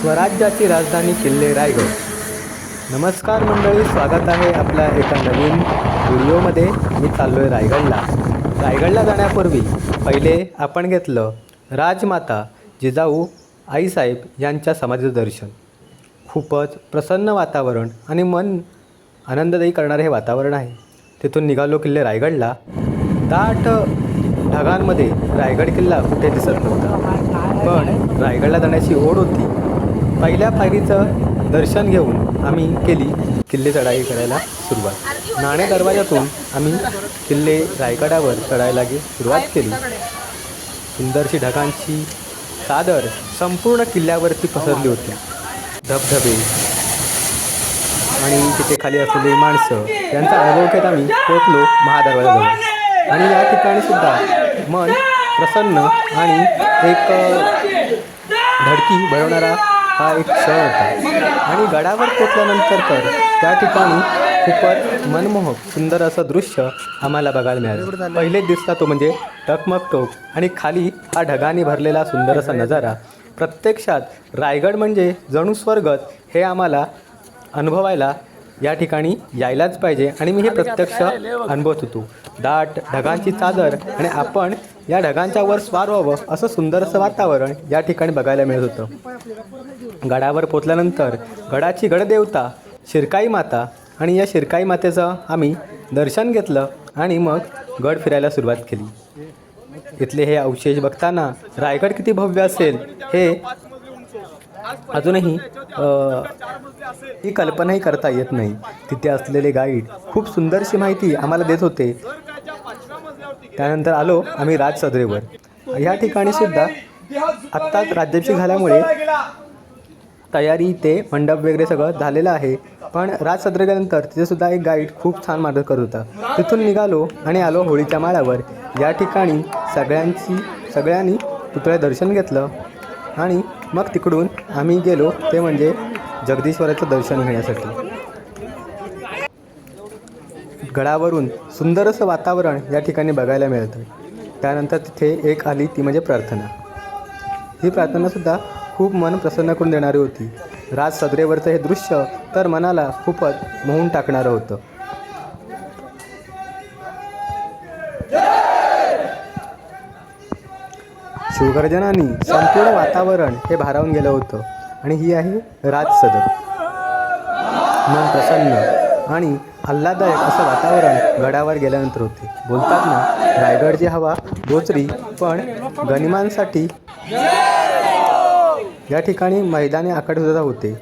स्वराज्याची राजधानी किल्ले रायगड. नमस्कार मंडळी स्वागत आहे आपल्या एका नवीन व्हिडिओमध्ये. मी चाललो आहे रायगडला. रायगडला जाण्यापूर्वी पहिले आपण घेतलं राजमाता जिजाऊ आईसाहेब यांच्या समाधीचं दर्शन. खूपच प्रसन्न वातावरण आणि मन आनंददायी करणारे हे वातावरण आहे. तिथून निघालो किल्ले रायगडला. दाट ढगांमध्ये रायगड किल्ला कुठे दिसत नव्हता. पण रायगडला जाण्याची ओढ होती. पहिल्या पायरीचं दर्शन घेऊन आम्ही केली किल्ले चढाई करायला सुरुवात. नाणे दरवाजातून आम्ही किल्ले रायगडावर चढायला गे सुरुवात केली. सुंदरशी ढगांची चादर संपूर्ण किल्ल्यावरती पसरली होती. धबधबे आणि तिथे खाली असलेली माणसं यांचा अनुभव घेत आम्ही पोचलो महादरवाजाजवळ आणि या ठिकाणी सुद्धा मन प्रसन्न आणि एक धडकी भरवणारा हा एक सण होता. आणि गडावर पोचल्यानंतर तर त्या ठिकाणी खूपच मनमोहक सुंदर असं दृश्य आम्हाला बघायला मिळालं. पहिलेच दिसला तो म्हणजे टकमक टोक आणि खाली हा ढगाने भरलेला सुंदर असा नजारा. प्रत्यक्षात रायगड म्हणजे जणू स्वर्गच हे आम्हाला अनुभवायला या ठिकाणी यायलाच पाहिजे. आणि मी हे प्रत्यक्ष अनुभवत होतो. दाट ढगांची चादर आणि आपण या ढगांच्या वर स्वार व्हावं असं सुंदरसं वातावरण या ठिकाणी बघायला मिळत होतं. गडावर पोचल्यानंतर गडाची गडदेवता शिरकाई माता आणि या शिरकाई मातेचं आम्ही दर्शन घेतलं आणि मग गड फिरायला सुरुवात केली. इथले हे अवशेष बघताना रायगड किती भव्य असेल हे अजूनही ही कल्पनाही करता येत नाही. तिथे असलेले गाईड खूप सुंदरशी माहिती आम्हाला देत होते. त्यानंतर आलो आम्ही राज सदरेवर या ठिकाणी सुद्धा आत्ताच राज्याभिषेक झाल्यामुळे तयारी ते मंडप वगैरे सगळं झालेलं आहे. पण राज सदरे गेल्यानंतर तिथे सुद्धा एक गाईड खूप छान मदत करत होता. तिथून निघालो आणि आलो होळीच्या माळावर. या ठिकाणी सगळ्यांची सगळ्यांनी पुतळे दर्शन घेतलं आणि मग तिकडून आम्ही गेलो ते म्हणजे जगदीश्वराचं दर्शन घेण्यासाठी. गडावरून सुंदर असं वातावरण या ठिकाणी बघायला मिळतं. त्यानंतर तिथे एक आली ती म्हणजे प्रार्थना. ही प्रार्थनासुद्धा खूप मन प्रसन्न करून देणारी होती. राज सदरेवरचं हे दृश्य तर मनाला खूपच मोहून टाकणारं होतं. शिवगर्जनांनी संपूर्ण वातावरण हे भारावून गेलं होतं. आणि ही आहे राज सदर. मन प्रसन्न. आणि आल्हाददायक असं वातावरण गडावर गेल्यानंतर होते. बोलतात ना रायगडची हवा बोचरी पण गनिमांसाठी या ठिकाणी मैदाने आखाडे होते.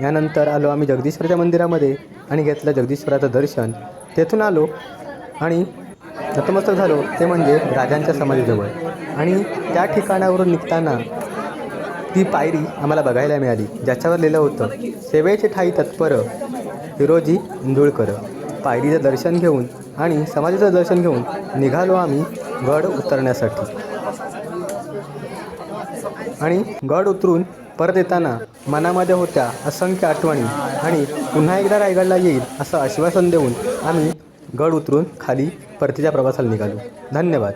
यानंतर आलो आम्ही जगदीश्वराच्या मंदिरामध्ये आणि घेतलं जगदीश्वराचं दर्शन. तेथून आलो आणि नतमस्तक झालो ते म्हणजे राजांच्या समाधीजवळ. आणि त्या ठिकाणावरून निघताना ती पायरी आम्हाला बघायला मिळाली ज्याच्यावर लिहिलं होतं सेवेचे ठाई तत्पर फिरोजी इंदुळकर. पायरीचं दर्शन घेऊन आणि समाजाचं दर्शन घेऊन निघालो आम्ही गड उतरण्यासाठी. आणि गड उतरून परत येताना मनामध्ये होत्या असंख्य आठवणी आणि पुन्हा एकदा रायगडला येईल असं आश्वासन देऊन आम्ही गड उतरून खाली परतीच्या प्रवासाला निघालो. धन्यवाद.